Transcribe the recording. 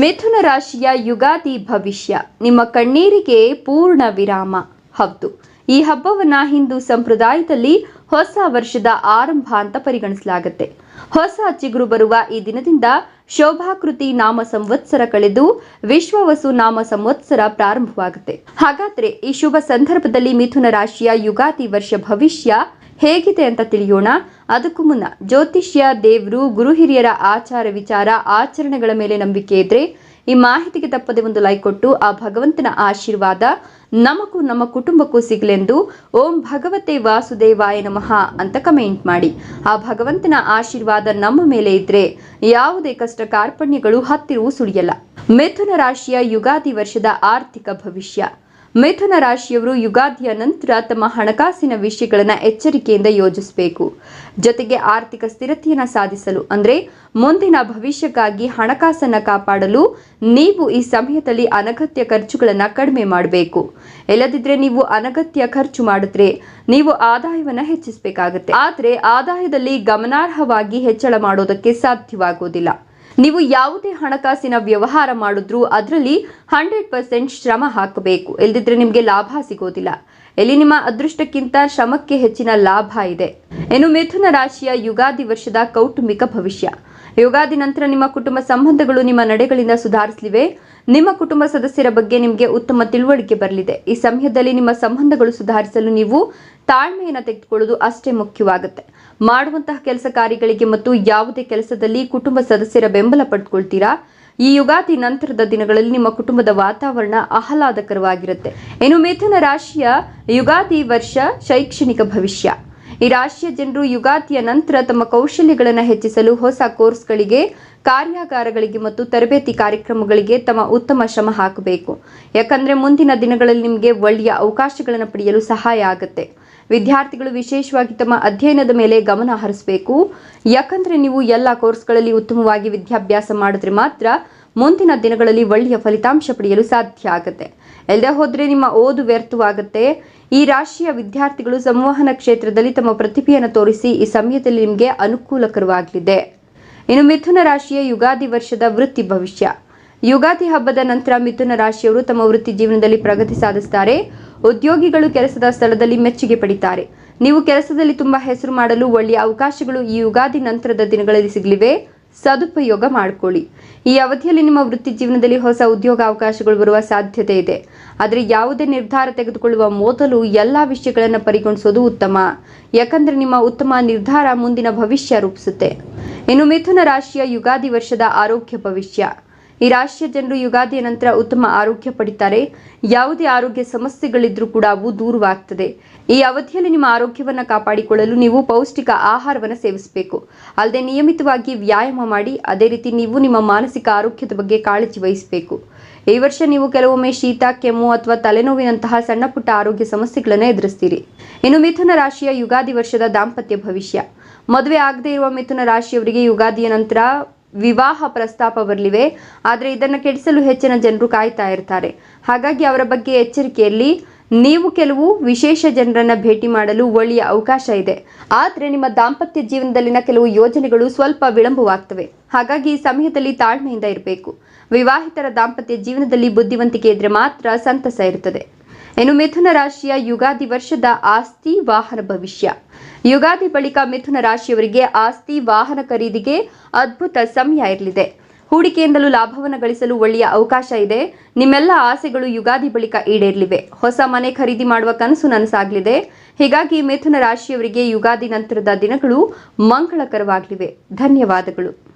ಮಿಥುನ ರಾಶಿಯ ಯುಗಾದಿ ಭವಿಷ್ಯ. ನಿಮ್ಮ ಕಣ್ಣೀರಿಗೆ ಪೂರ್ಣ ವಿರಾಮ. ಹೌದು. ಈ ಹಬ್ಬವನ್ನ ಹಿಂದೂ ಸಂಪ್ರದಾಯದಲ್ಲಿ ಹೊಸ ವರ್ಷದ ಆರಂಭ ಅಂತ ಪರಿಗಣಿಸಲಾಗುತ್ತೆ. ಹೊಸ ಚಿಗುರು ಬರುವ ಈ ದಿನದಿಂದ ಶೋಭಾಕೃತಿ ನಾಮ ಸಂವತ್ಸರ ಕಳೆದು ವಿಶ್ವವಸು ನಾಮ ಸಂವತ್ಸರ ಪ್ರಾರಂಭವಾಗುತ್ತೆ. ಹಾಗಾದ್ರೆ ಈ ಶುಭ ಸಂದರ್ಭದಲ್ಲಿ ಮಿಥುನ ರಾಶಿಯ ಯುಗಾದಿ ವರ್ಷ ಭವಿಷ್ಯ ಹೇಗಿದೆ ಅಂತ ತಿಳಿಯೋಣ. ಅದಕ್ಕೂ ಮುನ್ನ ಜ್ಯೋತಿಷ್ಯ, ದೇವರು, ಗುರು ಹಿರಿಯರ ಆಚಾರ ವಿಚಾರ, ಆಚರಣೆಗಳ ಮೇಲೆ ನಂಬಿಕೆ ಇದ್ರೆ ಈ ಮಾಹಿತಿಗೆ ತಪ್ಪದೆ ಒಂದು ಲೈಕ್ ಕೊಟ್ಟು ಆ ಭಗವಂತನ ಆಶೀರ್ವಾದ ನಮಗೂ ನಮ್ಮ ಕುಟುಂಬಕ್ಕೂ ಸಿಗಲೆಂದು ಓಂ ಭಗವತೆ ವಾಸುದೇವಾಯ ನಮಃ ಅಂತ ಕಮೆಂಟ್ ಮಾಡಿ. ಆ ಭಗವಂತನ ಆಶೀರ್ವಾದ ನಮ್ಮ ಮೇಲೆ ಇದ್ರೆ ಯಾವುದೇ ಕಷ್ಟ ಕಾರ್ಪಣ್ಯಗಳು ಹತ್ತಿರವೂ ಸುಳಿಯಲ್ಲ. ಮಿಥುನ ರಾಶಿಯ ಯುಗಾದಿ ವರ್ಷದ ಆರ್ಥಿಕ ಭವಿಷ್ಯ. ಮಿಥುನ ರಾಶಿಯವರು ಯುಗಾದಿಯ ನಂತರ ತಮ್ಮ ಹಣಕಾಸಿನ ವಿಷಯಗಳನ್ನು ಎಚ್ಚರಿಕೆಯಿಂದ ಯೋಜಿಸಬೇಕು. ಜೊತೆಗೆ ಆರ್ಥಿಕ ಸ್ಥಿರತೆಯನ್ನು ಸಾಧಿಸಲು, ಅಂದರೆ ಮುಂದಿನ ಭವಿಷ್ಯಕ್ಕಾಗಿ ಹಣಕಾಸನ್ನು ಕಾಪಾಡಲು ನೀವು ಈ ಸಮಯದಲ್ಲಿ ಅನಗತ್ಯ ಖರ್ಚುಗಳನ್ನು ಕಡಿಮೆ ಮಾಡಬೇಕು. ಇಲ್ಲದಿದ್ದರೆ ನೀವು ಅನಗತ್ಯ ಖರ್ಚು ಮಾಡಿದ್ರೆ ನೀವು ಆದಾಯವನ್ನು ಹೆಚ್ಚಿಸಬೇಕಾಗುತ್ತೆ. ಆದರೆ ಆದಾಯದಲ್ಲಿ ಗಮನಾರ್ಹವಾಗಿ ಹೆಚ್ಚಳ ಮಾಡೋದಕ್ಕೆ ಸಾಧ್ಯವಾಗುವುದಿಲ್ಲ ನೀವು ಯಾವುದೇ ಹಣಕಾಸಿನ ವ್ಯವಹಾರ ಮಾಡಿದ್ರೂ ಅದರಲ್ಲಿ ಹಂಡ್ರೆಡ್ ಪರ್ಸೆಂಟ್ ಶ್ರಮ ಹಾಕಬೇಕು. ಇಲ್ದಿದ್ರೆ ನಿಮಗೆ ಲಾಭ ಸಿಗೋದಿಲ್ಲ. ಎಲ್ಲಿ ನಿಮ್ಮ ಅದೃಷ್ಟಕ್ಕಿಂತ ಶ್ರಮಕ್ಕೆ ಹೆಚ್ಚಿನ ಲಾಭ ಇದೆ. ಇನ್ನು ಮಿಥುನ ರಾಶಿಯ ಯುಗಾದಿ ವರ್ಷದ ಕೌಟುಂಬಿಕ ಭವಿಷ್ಯ. ಯುಗಾದಿ ನಂತರ ನಿಮ್ಮ ಕುಟುಂಬ ಸಂಬಂಧಗಳು ನಿಮ್ಮ ನಡೆಗಳಿಂದ ಸುಧಾರಿಸಲಿವೆ. ನಿಮ್ಮ ಕುಟುಂಬ ಸದಸ್ಯರ ಬಗ್ಗೆ ನಿಮಗೆ ಉತ್ತಮ ತಿಳುವಳಿಕೆ ಬರಲಿದೆ. ಈ ಸಮಯದಲ್ಲಿ ನಿಮ್ಮ ಸಂಬಂಧಗಳು ಸುಧಾರಿಸಲು ನೀವು ತಾಳ್ಮೆಯನ್ನು ತೆಗೆದುಕೊಳ್ಳುವುದು ಅಷ್ಟೇ ಮುಖ್ಯವಾಗುತ್ತೆ. ಮಾಡುವಂತಹ ಕೆಲಸ ಕಾರ್ಯಗಳಿಗೆ ಮತ್ತು ಯಾವುದೇ ಕೆಲಸದಲ್ಲಿ ಕುಟುಂಬ ಸದಸ್ಯರ ಬೆಂಬಲ ಪಡೆದುಕೊಳ್ತೀರಾ ಈ ಯುಗಾದಿ ನಂತರದ ದಿನಗಳಲ್ಲಿ ನಿಮ್ಮ ಕುಟುಂಬದ ವಾತಾವರಣ ಆಹ್ಲಾದಕರವಾಗಿರುತ್ತೆ. ಇನ್ನು ಮಿಥುನ ರಾಶಿಯ ಯುಗಾದಿ ವರ್ಷ ಶೈಕ್ಷಣಿಕ ಭವಿಷ್ಯ. ಈ ರಾಶಿಯ ಜನರು ಯುಗಾದಿಯ ನಂತರ ತಮ್ಮ ಕೌಶಲ್ಯಗಳನ್ನು ಹೆಚ್ಚಿಸಲು ಹೊಸ ಕೋರ್ಸ್ಗಳಿಗೆ, ಕಾರ್ಯಾಗಾರಗಳಿಗೆ ಮತ್ತು ತರಬೇತಿ ಕಾರ್ಯಕ್ರಮಗಳಿಗೆ ತಮ್ಮ ಉತ್ತಮ ಶ್ರಮ ಹಾಕಬೇಕು. ಯಾಕಂದ್ರೆ ಮುಂದಿನ ದಿನಗಳಲ್ಲಿ ನಿಮಗೆ ಒಳ್ಳೆಯ ಅವಕಾಶಗಳನ್ನು ಪಡೆಯಲು ಸಹಾಯ ಆಗುತ್ತೆ. ವಿದ್ಯಾರ್ಥಿಗಳು ವಿಶೇಷವಾಗಿ ತಮ್ಮ ಅಧ್ಯಯನದ ಮೇಲೆ ಗಮನ ಹರಿಸಬೇಕು. ಯಾಕಂದ್ರೆ ನೀವು ಎಲ್ಲ ಕೋರ್ಸ್ಗಳಲ್ಲಿ ಉತ್ತಮವಾಗಿ ವಿದ್ಯಾಭ್ಯಾಸ ಮಾಡಿದ್ರೆ ಮಾತ್ರ ಮುಂದಿನ ದಿನಗಳಲ್ಲಿ ಒಳ್ಳೆಯ ಫಲಿತಾಂಶ ಪಡೆಯಲು ಸಾಧ್ಯ ಆಗುತ್ತೆ. ಎಲ್ಲದೆ ಹೋದರೆ ನಿಮ್ಮ ಓದು ವ್ಯರ್ಥವಾಗುತ್ತೆ. ಈ ರಾಶಿಯ ವಿದ್ಯಾರ್ಥಿಗಳು ಸಂವಹನ ಕ್ಷೇತ್ರದಲ್ಲಿ ತಮ್ಮ ಪ್ರತಿಭೆಯನ್ನು ತೋರಿಸಿ ಈ ಸಮಯದಲ್ಲಿ ನಿಮಗೆ ಅನುಕೂಲಕರವಾಗಲಿದೆ. ಇನ್ನು ಮಿಥುನ ರಾಶಿಯ ಯುಗಾದಿ ವರ್ಷದ ವೃತ್ತಿ ಭವಿಷ್ಯ. ಯುಗಾದಿ ಹಬ್ಬದ ನಂತರ ಮಿಥುನ ರಾಶಿಯವರು ತಮ್ಮ ವೃತ್ತಿ ಜೀವನದಲ್ಲಿ ಪ್ರಗತಿ ಸಾಧಿಸುತ್ತಾರೆ ಉದ್ಯೋಗಿಗಳು ಕೆಲಸದ ಸ್ಥಳದಲ್ಲಿ ಮೆಚ್ಚುಗೆ ಪಡಿತಾರೆ. ನೀವು ಕೆಲಸದಲ್ಲಿ ತುಂಬಾ ಹೆಸರು ಮಾಡಲು ಒಳ್ಳೆಯ ಅವಕಾಶಗಳು ಈ ಯುಗಾದಿ ನಂತರದ ದಿನಗಳಲ್ಲಿ ಸಿಗಲಿವೆ. ಸದುಪಯೋಗ ಮಾಡಿಕೊಳ್ಳಿ. ಈ ಅವಧಿಯಲ್ಲಿ ನಿಮ್ಮ ವೃತ್ತಿ ಜೀವನದಲ್ಲಿ ಹೊಸ ಉದ್ಯೋಗ ಅವಕಾಶಗಳು ಬರುವ ಸಾಧ್ಯತೆ ಇದೆ. ಆದರೆ ಯಾವುದೇ ನಿರ್ಧಾರ ತೆಗೆದುಕೊಳ್ಳುವ ಮೊದಲು ಎಲ್ಲ ವಿಷಯಗಳನ್ನು ಪರಿಗಣಿಸೋದು ಉತ್ತಮ. ಯಾಕಂದ್ರೆ ನಿಮ್ಮ ಉತ್ತಮ ನಿರ್ಧಾರ ಮುಂದಿನ ಭವಿಷ್ಯ ರೂಪಿಸುತ್ತೆ. ಇನ್ನು ಮಿಥುನ ರಾಶಿಯ ಯುಗಾದಿ ವರ್ಷದ ಆರೋಗ್ಯ ಭವಿಷ್ಯ. ಈ ರಾಶಿಯ ಜನರು ಯುಗಾದಿಯ ನಂತರ ಉತ್ತಮ ಆರೋಗ್ಯ ಪಡಿತಾರೆ. ಯಾವುದೇ ಆರೋಗ್ಯ ಸಮಸ್ಯೆಗಳಿದ್ರೂ ಕೂಡ ಅವು ದೂರವಾಗ್ತದೆ. ಈ ಅವಧಿಯಲ್ಲಿ ನಿಮ್ಮ ಆರೋಗ್ಯವನ್ನು ಕಾಪಾಡಿಕೊಳ್ಳಲು ನೀವು ಪೌಷ್ಟಿಕ ಆಹಾರವನ್ನು ಸೇವಿಸಬೇಕು. ಅಲ್ಲದೆ ನಿಯಮಿತವಾಗಿ ವ್ಯಾಯಾಮ ಮಾಡಿ, ಅದೇ ರೀತಿ ನೀವು ನಿಮ್ಮ ಮಾನಸಿಕ ಆರೋಗ್ಯದ ಬಗ್ಗೆ ಕಾಳಜಿ ವಹಿಸಬೇಕು. ಈ ವರ್ಷ ನೀವು ಕೆಲವೊಮ್ಮೆ ಶೀತ, ಕೆಮ್ಮು ಅಥವಾ ತಲೆನೋವಿನಂತಹ ಸಣ್ಣ ಪುಟ್ಟ ಆರೋಗ್ಯ ಸಮಸ್ಯೆಗಳನ್ನು ಎದುರಿಸ್ತೀರಿ. ಇನ್ನು ಮಿಥುನ ರಾಶಿಯ ಯುಗಾದಿ ವರ್ಷದ ದಾಂಪತ್ಯ ಭವಿಷ್ಯ. ಮದುವೆ ಆಗದೇ ಇರುವ ಮಿಥುನ ರಾಶಿಯವರಿಗೆ ಯುಗಾದಿಯ ನಂತರ ವಿವಾಹ ಪ್ರಸ್ತಾಪ ಬರಲಿವೆ, ಆದರೆ ಇದನ್ನು ಕೆಡಿಸಲು ಹೆಚ್ಚಿನ ಜನರು ಕಾಯ್ತಾ ಇರ್ತಾರೆ. ಹಾಗಾಗಿ ಅವರ ಬಗ್ಗೆ ಎಚ್ಚರಿಕೆಯಲ್ಲಿ ನೀವು ಕೆಲವು ವಿಶೇಷ ಜನರನ್ನ ಭೇಟಿ ಮಾಡಲು ಒಳ್ಳೆಯ ಅವಕಾಶ ಇದೆ. ಆದರೆ ನಿಮ್ಮ ದಾಂಪತ್ಯ ಜೀವನದಲ್ಲಿನ ಕೆಲವು ಯೋಜನೆಗಳು ಸ್ವಲ್ಪ ವಿಳಂಬವಾಗ್ತವೆ. ಹಾಗಾಗಿ ಈ ಸಮಯದಲ್ಲಿ ತಾಳ್ಮೆಯಿಂದ ಇರಬೇಕು. ವಿವಾಹಿತರ ದಾಂಪತ್ಯ ಜೀವನದಲ್ಲಿ ಬುದ್ಧಿವಂತಿಕೆ ಇದ್ರೆ ಮಾತ್ರ ಸಂತಸ ಇರುತ್ತದೆ ಇನ್ನು ಮಿಥುನ ರಾಶಿಯ ಯುಗಾದಿ ವರ್ಷದ ಆಸ್ತಿ ವಾಹನ ಭವಿಷ್ಯ. ಯುಗಾದಿ ಬಳಿಕ ಮಿಥುನ ರಾಶಿಯವರಿಗೆ ಆಸ್ತಿ ವಾಹನ ಖರೀದಿಗೆ ಅದ್ಭುತ ಸಮಯ ಇರಲಿದೆ. ಹೂಡಿಕೆಯಿಂದಲೂ ಲಾಭವನ್ನು ಗಳಿಸಲು ಒಳ್ಳೆಯ ಅವಕಾಶ ಇದೆ. ನಿಮ್ಮೆಲ್ಲ ಆಸೆಗಳು ಯುಗಾದಿ ಬಳಿಕ ಈಡೇರಲಿವೆ. ಹೊಸ ಮನೆ ಖರೀದಿ ಮಾಡುವ ಕನಸು ನನಸಾಗಲಿದೆ. ಹೀಗಾಗಿ ಮಿಥುನ ರಾಶಿಯವರಿಗೆ ಯುಗಾದಿ ನಂತರದ ದಿನಗಳು ಮಂಗಳಕರವಾಗಲಿವೆ. ಧನ್ಯವಾದಗಳು.